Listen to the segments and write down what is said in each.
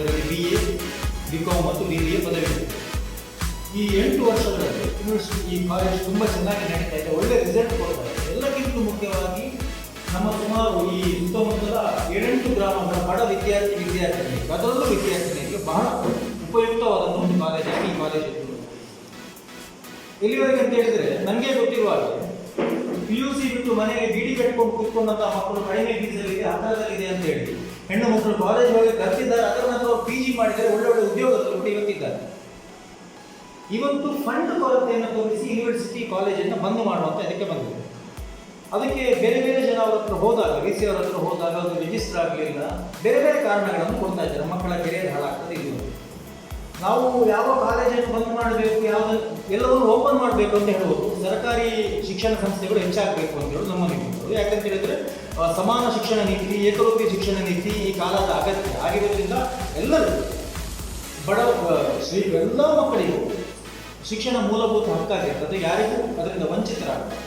ಅದರಲ್ಲಿ B A B com ಮತ್ತು B B A ಪದವಿ ಈ ಎಂಟು ವರ್ಷಗಳಲ್ಲಿ ಯೂನಿವರ್ಸಿಟಿ ಈ ಕಾಲೇಜ್ ತುಂಬ ಚೆನ್ನಾಗಿ ನಡೀತಾ ಇದೆ, ಒಳ್ಳೆ ರಿಸಲ್ಟ್ ಕೊಡ್ತಾ ಇದೆ. ಎಲ್ಲಕ್ಕಿಂತಲೂ ಮುಖ್ಯವಾಗಿ ನಮ್ಮ ಸುಮಾರು ಈ ಸುತ್ತಮುತ್ತಲ ಏಳೆಂಟು ಗ್ರಾಮಗಳ ಬಡ ವಿದ್ಯಾರ್ಥಿ ವಿದ್ಯಾರ್ಥಿಗಳಿಗೆ, ಅದರಲ್ಲೂ ವಿದ್ಯಾರ್ಥಿಗಳಿಗೆ ಬಹಳ ಉಪಯುಕ್ತವಾದ ಒಂದು ಕಾಲೇಜಾಗಿ ಈ ಕಾಲೇಜ್ ಇಲ್ಲಿವರೆಗೆ ಅಂತ ಹೇಳಿದರೆ ನನಗೆ ಗೊತ್ತಿರುವ ಹಾಗೆ ಪಿ ಯು ಸಿ ಬಿಟ್ಟು ಮನೆಗೆ ಡಿಡಿ ಕಟ್ಕೊಂಡು ಕೂತ್ಕೊಂಡಂತ ಮಕ್ಕಳು ಕಡಿಮೆ ಫೀಸಲ್ಲಿದೆ ಹತ್ತಿರದಲ್ಲಿದೆ ಅಂತ ಹೇಳಿ. ಹೆಣ್ಣು ಮಕ್ಕಳು ಕಾಲೇಜ್ ಹೋಗಿ ಕಲ್ತಿದ್ದಾರೆ ಅದರ ನಂತರ ಪಿ ಜಿ ಮಾಡಿದರೆ ಒಳ್ಳೆ ಒಳ್ಳೆ ಉದ್ಯೋಗದಲ್ಲಿ ಇವತ್ತಿದ್ದಾರೆ. ಇವತ್ತು ಫಂಡ್ ಕೊರತೆಯನ್ನು ತೋರಿಸಿ ಯೂನಿವರ್ಸಿಟಿ ಕಾಲೇಜನ್ನು ಬಂದ್ ಮಾಡುವಂತ ಇದಕ್ಕೆ ಬಂದಿದೆ. ಅದಕ್ಕೆ ಬೇರೆ ಬೇರೆ ಜನ ಅವ್ರ ಹತ್ರ ಹೋದಾಗ ವಿ ಸಿ ಅವ್ರ ಹತ್ರ ಹೋದಾಗ, ಅದು ರಿಜಿಸ್ಟರ್ ಆಗಲಿಲ್ಲ, ಬೇರೆ ಬೇರೆ ಕಾರಣಗಳನ್ನು ಕೊಡ್ತಾ ಇದ್ದಾರೆ. ಮಕ್ಕಳ ಕೆರಿಯರ್ ಹಾಳಾಗ್ತದೆ ಇದು ನಾವು ಯಾವ ಕಾಲೇಜನ್ನು ಬಂದ್ ಮಾಡಬೇಕು, ಯಾವ ಎಲ್ಲವನ್ನು ಓಪನ್ ಮಾಡಬೇಕು ಅಂತ ಹೇಳ್ಬೋದು. ಸರ್ಕಾರಿ ಶಿಕ್ಷಣ ಸಂಸ್ಥೆಗಳು ಹೆಚ್ಚಾಗಬೇಕು ಅಂತ ಹೇಳೋದು ನಮ್ಮ ನಿಮ್ಮದು ಯಾಕಂತ ಹೇಳಿದ್ರೆ ಸಮಾನ ಶಿಕ್ಷಣ ನೀತಿ, ಏಕರೂಪಿ ಶಿಕ್ಷಣ ನೀತಿ ಈ ಕಾಲದ ಅಗತ್ಯ ಆಗಿರೋದ್ರಿಂದ ಎಲ್ಲರೂ, ಬಡ ಶ್ರೀ, ಎಲ್ಲ ಮಕ್ಕಳಿಗೂ ಶಿಕ್ಷಣ ಮೂಲಭೂತ ಹಕ್ಕಾಗಿರ್ತದೆ ಯಾರಿಗೂ ಅದರಿಂದ ವಂಚಿತರಾಗಬಾರದು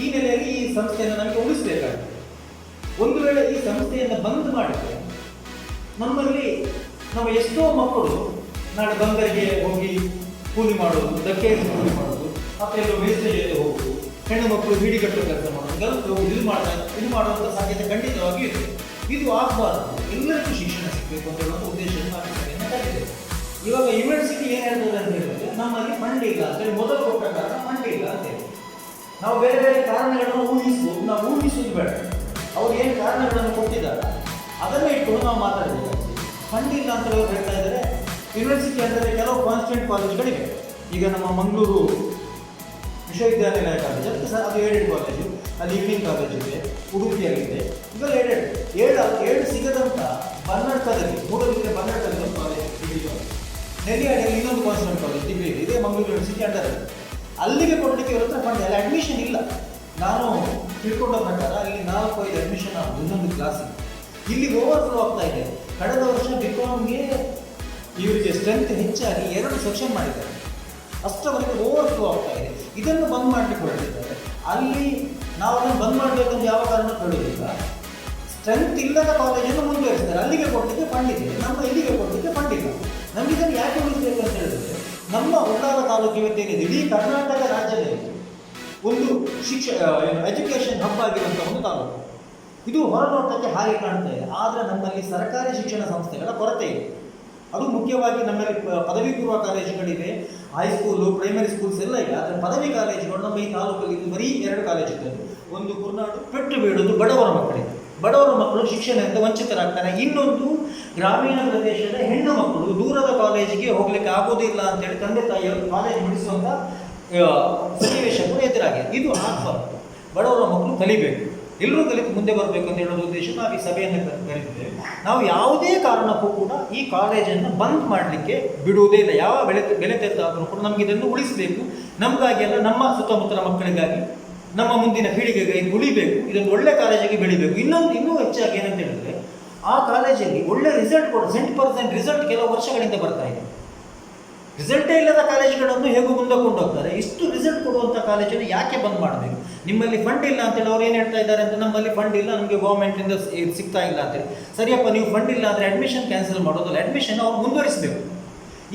ಈ ನೆಲೆಯಲ್ಲಿ ಈ ಸಂಸ್ಥೆಯನ್ನು ನಮಗೆ ಉಳಿಸಬೇಕಾಗ್ತದೆ. ಒಂದು ವೇಳೆ ಈ ಸಂಸ್ಥೆಯನ್ನು ಬಂದ್ ಮಾಡಿದ್ರೆ, ನಮ್ಮಲ್ಲಿ ನಮ್ಮ ಎಷ್ಟೋ ಮಕ್ಕಳು ನಾಳೆ ಬಂದರಿಗೆ ಹೋಗಿ ಕೂಲಿ ಮಾಡೋದು ದಕ್ಕೆ ಕೂಲಿ ಮಾಡೋದು ಮತ್ತೆ ಎಲ್ಲೋ ಮೇಸ್ತ್ರಿ ಹೋಗೋದು ಹೆಣ್ಣು ಮಕ್ಕಳು ಬೀಡಿ ಕಟ್ಟುವ ಕೆಲಸ ಮಾಡೋದು ಇದು ಮಾಡ್ತಾ, ಇದು ಮಾಡುವಂಥ ಸಾಧ್ಯತೆ ಖಂಡಿತವಾಗಿ ಇದೆ. ಇದು ಆಗಬಾರ್ದು. ಎಲ್ಲರಿಗೂ ಶಿಕ್ಷಣ ಸಿಗಬೇಕು ಅಂತ ಹೇಳುವಂಥ ಉದ್ದೇಶವನ್ನು ನಾವು ಕರೆದಿದೆ ಇವಾಗ ಯೂನಿವರ್ಸಿಟಿ ಏನು ಹೇಳ್ತದೆ ಅಂತ ಹೇಳಿದ್ರೆ, ನಮ್ಮಲ್ಲಿ ಫಂಡ್ ಇಲ್ಲ ಅಂತ ಹೇಳಿ, ಮೊದಲು ಕೊಟ್ಟ ಕಾರಣ ಫಂಡ್ ಇಲ್ಲ ಅಂತ ಹೇಳಿ. ನಾವು ಬೇರೆ ಬೇರೆ ಕಾರಣಗಳನ್ನು ಊಹಿಸ್ಬೋದು ನಾವು ಊಹಿಸೋದು ಬೇಡ. ಅವ್ರು ಏನು ಕಾರಣಗಳನ್ನು ಕೊಟ್ಟಿದ್ದಾರೆ, ಅದನ್ನೇ ಇಟ್ಕೊಂಡು ನಾವು ಮಾತಾಡಬೇಕಾಗ್ತದೆ. ಫಂಡ್ ಇಲ್ಲ ಅಂತ ಹೇಳ್ತಾ ಇದ್ದಾರೆ ಯೂನಿವರ್ಸಿಟಿ ಅಂದರೆ ಕೆಲವು ಕಾನ್ಸ್ಟೆಂಟ್ ಕಾಲೇಜ್ಗಳಿವೆ ಈಗ ನಮ್ಮ ಮಂಗಳೂರು ವಿಶ್ವವಿದ್ಯಾನಿಲಯ ಕಾಲೇಜ್ ಅದಕ್ಕೆ ಸಹ ಅದು ಏಡೆಡ್ ಕಾಲೇಜು ಅಲ್ಲಿ ಈವ್ನಿಂಗ್ ಕಾಲೇಜ್ ಇದೆ, ಉಡುಪಿಯಲ್ಲಿದೆ. ಇದೆಲ್ಲ ಏಡೆಡ್ ಏಳು ಏಳು ಸಿಗದಂಥ ಬನ್ನಡ್ಕದಲ್ಲಿ ಮೂಡಲಿದ್ರೆ ಬನ್ನಡ್ಕದಲ್ಲಿ ಒಂದು ಕಾಲೇಜ್ ಡಿಗ್ರಿ ನೆಲ್ಲಿಯಾಡಿಯಲ್ಲಿ ಇನ್ನೊಂದು ಕಾನ್ಸ್ಟೆಂಟ್ ಕಾಲೇಜ್ ಡಿಗ್ರಿ ಇದೆ ಮಂಗಳೂರು ಯೂನಿವರ್ಸಿಟಿ ಅಂಡರ್ ಅಲ್ಲಿಗೆ ಕೊಡಲಿಕ್ಕೆ ಇರುತ್ತೆ ಫಂಡ್ ಅಲ್ಲಿ ಅಡ್ಮಿಷನ್ ಇಲ್ಲ. ನಾನು ತಿಳ್ಕೊಂಡ ಪ್ರಕಾರ ಅಲ್ಲಿ ನಾಲ್ಕು, ಐದು ಅಡ್ಮಿಷನ್ ಆಗೋದು ಇನ್ನೊಂದು ಕ್ಲಾಸಿಗೆ ಇಲ್ಲಿ ಓವರ್ ಫ್ಲೋ ಆಗ್ತಾ ಇದೆ. ಕಳೆದ ವರ್ಷ ಬಿಕಾಮ್ಗೆ ಇವರಿಗೆ ಸ್ಟ್ರೆಂತ್ ಹೆಚ್ಚಾಗಿ ಎರಡು ಸೆಕ್ಷನ್ ಮಾಡಿದ್ದಾರೆ. ಅಷ್ಟರವರೆಗೆ ಓವರ್ ಫ್ಲೋ ಆಗ್ತಾ ಇದೆ. ಇದನ್ನು ಬಂದ್ ಮಾಡಲಿಕ್ಕೆ ಅಲ್ಲಿ ನಾವು ಅದನ್ನು ಬಂದ್ ಮಾಡಬೇಕಂತ ಯಾವ ಕಾರಣ ಕೊಡೋದಿಲ್ಲ ಸ್ಟ್ರೆಂತ್ ಇಲ್ಲದ ಕಾಲೇಜನ್ನು ಮುಂದುವರಿಸಿದ್ದಾರೆ. ಅಲ್ಲಿಗೆ ಕೊಡಲಿಕ್ಕೆ ಫಂಡ್ ನಮ್ಮ ಇಲ್ಲಿಗೆ ಕೊಡಲಿಕ್ಕೆ ಫಂಡ್ ಇಲ್ಲ ಇದನ್ನು ಯಾಕೆ ಉಳಿಸಬೇಕು ಅಂತ ಹೇಳಿದ್ರೆ, ನಮ್ಮ ಉಳ್ಳಾಲ ತಾಲೂಕಿನ ಇವತ್ತೇನಿದೆ ಇಡೀ ಕರ್ನಾಟಕ ರಾಜ್ಯದಲ್ಲಿ ಒಂದು ಶಿಕ್ಷ ಎಜುಕೇಷನ್ ಹಬ್ ಆಗಿರುವಂಥ ಒಂದು ತಾಲೂಕು. ಇದು ಹೊರನೋಟಕ್ಕೆ ಹಾಗೆ ಕಾಣ್ತಾ ಇದೆ. ಆದರೆ ನಮ್ಮಲ್ಲಿ ಸರ್ಕಾರಿ ಶಿಕ್ಷಣ ಸಂಸ್ಥೆಗಳ ಕೊರತೆ ಇದೆ. ಅದು ಮುಖ್ಯವಾಗಿ ನಮ್ಮಲ್ಲಿ ಪದವಿ ಪೂರ್ವ ಕಾಲೇಜುಗಳಿವೆ. ಹೈಸ್ಕೂಲು ಪ್ರೈಮರಿ ಸ್ಕೂಲ್ಸ್ ಎಲ್ಲ ಇದೆ ಆದರೆ ಪದವಿ ಕಾಲೇಜುಗಳು ನಮ್ಮ ಈ ತಾಲೂಕಲ್ಲಿ ಬರೀ ಎರಡು ಇದ್ದದ್ದು ಒಂದು ಕುರ್ನಾಡು, ಪೆಟ್ಟು ಬೀಳೋದು ಬಡವರ ಮಕ್ಕಳಿಗೆ ಬಡವರ ಮಕ್ಕಳು ಶಿಕ್ಷಣದಿಂದ ವಂಚಿತರಾಗ್ತಾರೆ. ಇನ್ನೊಂದು ಗ್ರಾಮೀಣ ಪ್ರದೇಶದ ಹೆಣ್ಣು ಮಕ್ಕಳು ದೂರದ ಕಾಲೇಜಿಗೆ ಹೋಗ್ಲಿಕ್ಕೆ ಆಗೋದಿಲ್ಲ ಅಂತೇಳಿ ತಂದೆ ತಾಯಿಯವರು ಕಾಲೇಜ್ ಬಿಡಿಸುವಂಥ ಸನ್ನಿವೇಶ ಕೂಡ ಎದುರಾಗಿದೆ. ಇದು ಆಗ್ಬಾರ್ದು ಬಡವರ ಮಕ್ಕಳು ಕಲಿಬೇಕು. ಎಲ್ಲರೂ ಕಲಿತು ಮುಂದೆ ಬರಬೇಕು ಅಂತ ಹೇಳೋ ಉದ್ದೇಶ ನಾವು ಈ ಸಭೆಯನ್ನು ಕರೆದಿದ್ದೇವೆ ನಾವು ಯಾವುದೇ ಕಾರಣಕ್ಕೂ ಕೂಡ ಈ ಕಾಲೇಜನ್ನು ಬಂದ್ ಮಾಡಲಿಕ್ಕೆ ಬಿಡುವುದೇ ಇಲ್ಲ. ಯಾವ ಬೆಲೆ ಬೆಲೆ ತೆರೆದಾದರೂ ಕೂಡ ನಮಗೆ ಇದನ್ನು ಉಳಿಸಬೇಕು. ನಮಗಾಗಿ ಅಲ್ಲ, ನಮ್ಮ ಸುತ್ತಮುತ್ತಲ ಮಕ್ಕಳಿಗಾಗಿ, ನಮ್ಮ ಮುಂದಿನ ಪೀಳಿಗೆಗಾಗಿ ಉಳಿಬೇಕು. ಇದೊಂದು ಒಳ್ಳೆ ಕಾಲೇಜಿಗೆ ಬೆಳಿಬೇಕು. ಇನ್ನೊಂದು, ಇನ್ನೂ ಹೆಚ್ಚಾಗಿ ಏನಂತ ಹೇಳಿದ್ರೆ, ಆ ಕಾಲೇಜಲ್ಲಿ ಒಳ್ಳೆ ರಿಸಲ್ಟ್ ಕೊಡ್ ಸೆಂಟ್ ಪರ್ಸೆಂಟ್ ರಿಸಲ್ಟ್ ಕೆಲವು ವರ್ಷಗಳಿಂದ ಬರ್ತಾ ಇದೆ. ರಿಸಲ್ಟೇ ಇಲ್ಲದ ಕಾಲೇಜುಗಳನ್ನು ಹೇಗೂ ಮುಂದೆ ಕೊಂಡೋಗ್ತಾರೆ ಇಷ್ಟು ರಿಸಲ್ಟ್ ಕೊಡುವಂಥ ಕಾಲೇಜನ್ನು ಯಾಕೆ ಬಂದ್ ಮಾಡಬೇಕು? ನಿಮ್ಮಲ್ಲಿ ಫಂಡ್ ಇಲ್ಲ ಅಂತೇಳಿ ಅವ್ರು ಏನು ಹೇಳ್ತಾ ಇದ್ದಾರೆ ಅಂತ ನಮ್ಮಲ್ಲಿ ಫಂಡ್ ಇಲ್ಲ, ನಮಗೆ ಗೌರ್ಮೆಂಟಿಂದ ಸಿಗ್ತಾ ಇಲ್ಲ ಅಂತೇಳಿ. ಸರಿಯಪ್ಪ, ನೀವು ಫಂಡ್ ಇಲ್ಲ ಅಂದರೆ ಅಡ್ಮಿಷನ್ ಕ್ಯಾನ್ಸಲ್ ಮಾಡೋದಲ್ಲ ಅಡ್ಮಿಷನ್ ಅವ್ರು ಮುಂದುವರಿಸಬೇಕು.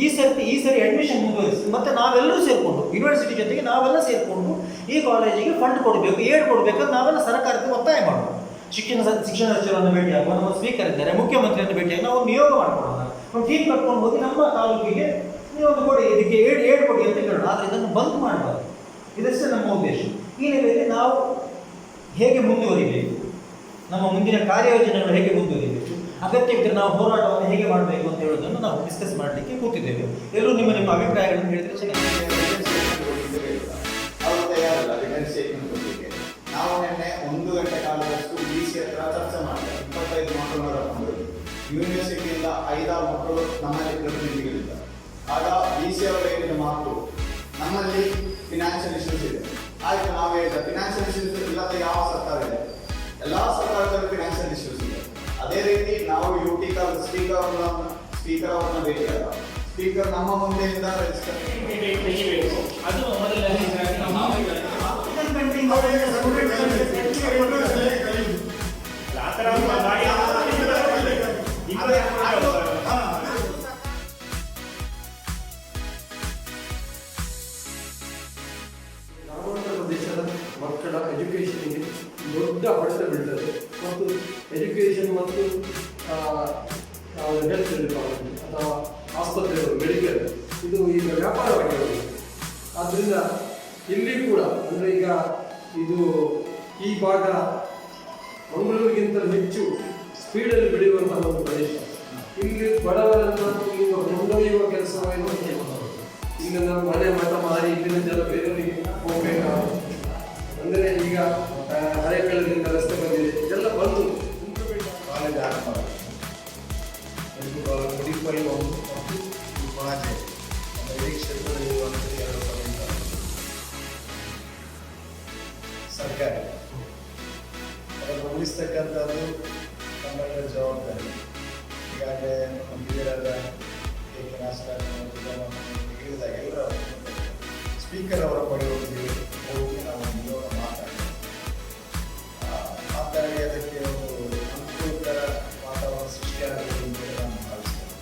ಈ ಸರ್ತಿ, ಈ ಸರಿ ಅಡ್ಮಿಷನ್ ಮುಂದುವರಿಸಿ, ಮತ್ತೆ ನಾವೆಲ್ಲರೂ ಸೇರಿಕೊಂಡು ಯೂನಿವರ್ಸಿಟಿ ಜೊತೆಗೆ ನಾವೆಲ್ಲ ಸೇರಿಕೊಂಡು ಈ ಕಾಲೇಜಿಗೆ ಫಂಡ್ ಕೊಡಬೇಕು ಏಡ್ ಕೊಡಬೇಕು ನಾವೆಲ್ಲ ಸರ್ಕಾರಕ್ಕೆ ಒತ್ತಾಯ ಮಾಡೋಣ ಶಿಕ್ಷಣ ಶಿಕ್ಷಣ ಸಚಿವರನ್ನು ಭೇಟಿಯಾಗುವ ನಮ್ಮ ಸ್ಪೀಕರ್ ಇದ್ದಾರೆ, ಮುಖ್ಯಮಂತ್ರಿಯನ್ನು ಭೇಟಿಯಾಗಿ ನಾವು ನಿಯೋಗ ಮಾಡ್ಕೊಳ್ಳೋಣ. ಒಂದು ಟೀಮ್ ಕಟ್ಕೊಂಡು ಹೋಗಿ ನಮ್ಮ ತಾಲೂಕಿಗೆ. ನೀವು ಒಂದು ಕೊಡಿ, ಇದಕ್ಕೆ ಏಡ್ ಏಡ್ ಕೊಡಿ ಅಂತ ಕೇಳೋಣ ಆದರೆ ಇದನ್ನು ಬಂದ್ ಮಾಡಬಾರ್ದು. ಇದಷ್ಟೇ ನಮ್ಮ ಉದ್ದೇಶ. ಈ ನೆಲೆಯಲ್ಲಿ ನಾವು ಹೇಗೆ ಮುಂದುವರಿಬೇಕು? ನಮ್ಮ ಮುಂದಿನ ಕಾರ್ಯಯೋಜನೆಗಳು ಹೇಗೆ ಮುಂದುವರಿಬೇಕು? ಅಗತ್ಯವಿದ್ದರೆ ನಾವು ಹೋರಾಟವನ್ನು ಹೇಗೆ ಮಾಡಬೇಕು ಅಂತ ಹೇಳೋದನ್ನು ನಾವು ಡಿಸ್ಕಸ್ ಮಾಡಲಿಕ್ಕೆ ಕೂತಿದ್ದೇವೆ. ಎಲ್ಲರೂ ನಿಮ್ಮ ನಿಮ್ಮ ಅಭಿಪ್ರಾಯಗಳನ್ನು ಹೇಳಿದರೆ ಚೆನ್ನಾಗಿ ನಾವು ನಿನ್ನೆ ಒಂದು ಗಂಟೆ ಕಾಲದಷ್ಟು ಡಿ ಸಿ ಹತ್ರ ಚರ್ಚೆ ಮಾಡಿದೆ. ಇಪ್ಪತ್ತೈದು ಮಕ್ಕಳು ಯೂನಿವರ್ಸಿಟಿಯಿಂದ ಐದಾರು ಮಕ್ಕಳು ನಮ್ಮಲ್ಲಿ ಪ್ರತಿನಿಧಿಗಳಿದ್ದಾರೆ. ಆಗ ಬಿ ಸಿ ಅವರು ಹೇಳಿದ ಮಾತು ನಮ್ಮಲ್ಲಿ ಫಿನಾನ್ಷಿಯಲ್ ಇಶ್ಯೂಸ್ ಇದೆ. ಆಯ್ತು ನಾವು ಹೇಳಿದ ಫಿನಾನ್ಷಿಯಲ್ ಇಶ್ಯೂಸ್ ಇಲ್ಲದ ಯಾವ ಸರ್ಕಾರ ಇದೆ ಎಲ್ಲ ಸರ್ಕಾರದಲ್ಲೂ ಫಿನಾನ್ಷಿಯಲ್ ಇಶ್ಯೂಸ್ ಇದೆ. ಅದೇ ರೀತಿ ನಾವು ಯು ಟಿ ಕಾಲ್ ಸ್ಪೀಕರ್ ಅವ್ರನ್ನ ಸ್ಪೀಕರ್ ಅವ್ರನ್ನ ಭೇಟಿಯಾದ ಸ್ಪೀಕರ್ ನಮ್ಮ ಮುಂದೆಯಿಂದ ಅದು ಆ ಬೀಳ್ತದೆ ಮತ್ತು ಎಜುಕೇಷನ್ ಮತ್ತು ಹೆಲ್ತ್ ಡಿಪಾರ್ಟ್ಮೆಂಟ್ ಅಥವಾ ಆಸ್ಪತ್ರೆಗಳು ಮೆಡಿಕಲ್ ಇದು ಈಗ ವ್ಯಾಪಾರವಾಗಿ ಆದ್ದರಿಂದ ಇಲ್ಲಿ ಕೂಡ, ಅಂದರೆ ಈಗ ಇದು ಈ ಭಾಗ ಮಂಗಳೂರಿಗಿಂತ ಹೆಚ್ಚು ಸ್ಪೀಡಲ್ಲಿ ಬೆಳೆಯುವಂತಹ ಒಂದು ಪ್ರದೇಶ. ಇಲ್ಲಿ ಬಡವರನ್ನು ಇಲ್ಲಿ ಕೊಂಡೊಯ್ಯುವ ಕೆಲಸವನ್ನು ಈಗ ನಾವು ಮನೆ ಮಠ ಮಾರಿ ಇಲ್ಲಿನ ಜನ ಬೇರೆಯವರಿಗೆ ಹೋಗಬೇಕಾಗುತ್ತೆ. ಅಂದರೆ ಈಗ ಹಳೆ ಹಳೆಕಳದಿಂದ ರಸ್ತೆ ಸರ್ಕಾರಿ. ಅದನ್ನು ಉಳಿಸ್ತಕ್ಕಂಥದ್ದು ನಮ್ಮೆಲ್ಲರ ಜವಾಬ್ದಾರಿ. ಈಗಾಗಲೇ ನಮ್ಮ ಹಿರಿಯರಾದ ಕೆ ಕೆ ಹೇಳಿದಾಗ ಎಲ್ಲರ ಸ್ಪೀಕರ್ ಅವರ ಬಳಿ ಹೋಗಿ ನಾವು ನಿಯೋಗ ಮಾತಾಡಿ ಆ, ಮಾತಾಡಿ ಅದಕ್ಕೆ ಒಂದು ಅನುಕೂಲಕರ ವಾತಾವರಣ ಸೃಷ್ಟಿಯಾಗಬೇಕು ಅಂತ ನಾನು ಭಾವಿಸ್ತೇನೆ.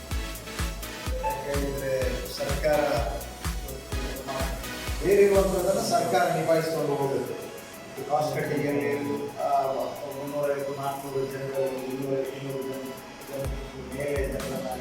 ಯಾಕೆಂದರೆ ಸರ್ಕಾರ ಬೇರೆ ಸರ್ಕಾರ ನಿಭಾಯಿಸಿಕೊಂಡು ಹೋಗುತ್ತೆ ಕಾಸ್ಟ್ ಕಟ್ಟಿಂಗ್ ಮುನ್ನೂರೈವತ್ತು ನಾಲ್ಕುನೂರು ಜನರು ಇನ್ನೂರ ಇನ್ನೂರು ಜನ ಜನರ ಮೇಲೆ ಜನರನ್ನು